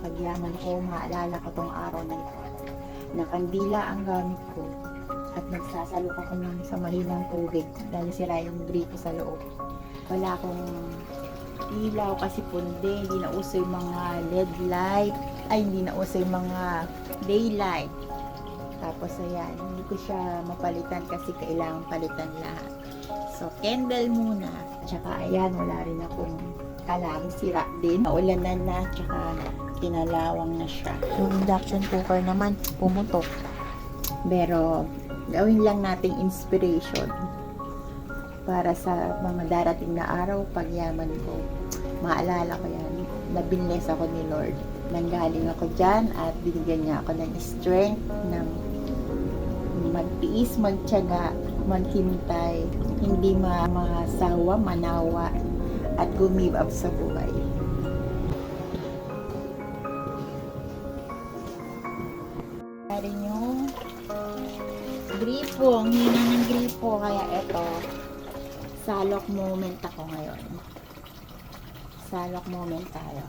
pagyaman ko, maalala ko tong araw na ito. Na kandila ang gamit ko at nagsasalok ako ng sa mahinang tubig dahil sira yung gripo sa loob. Wala akong ilaw kasi pundi, hindi na uso yung mga LED light, ay hindi na uso yung mga daylight. Tapos ayan, hindi ko siya mapalitan kasi kailangan palitan lahat. So, candle muna. Tsaka ayan, wala rin akong kalang sira din. Naulanan na, tsaka kinalawang na siya. Yung induction cooker naman, pumutok. Pero, gawin lang nating inspiration para sa mga darating na araw, pagyaman ko. Maalala ko yan, nabinles ako ni Lord. Nanggaling ako dyan at binigyan niya ako ng strength ng magtiis, magtyaga, maghintay, hindi ma masawa, manawa, at gumib up sa buhay. Rin yung gripo, ang hina ng gripo, kaya eto, salok moment ako ngayon. Salok moment tayo.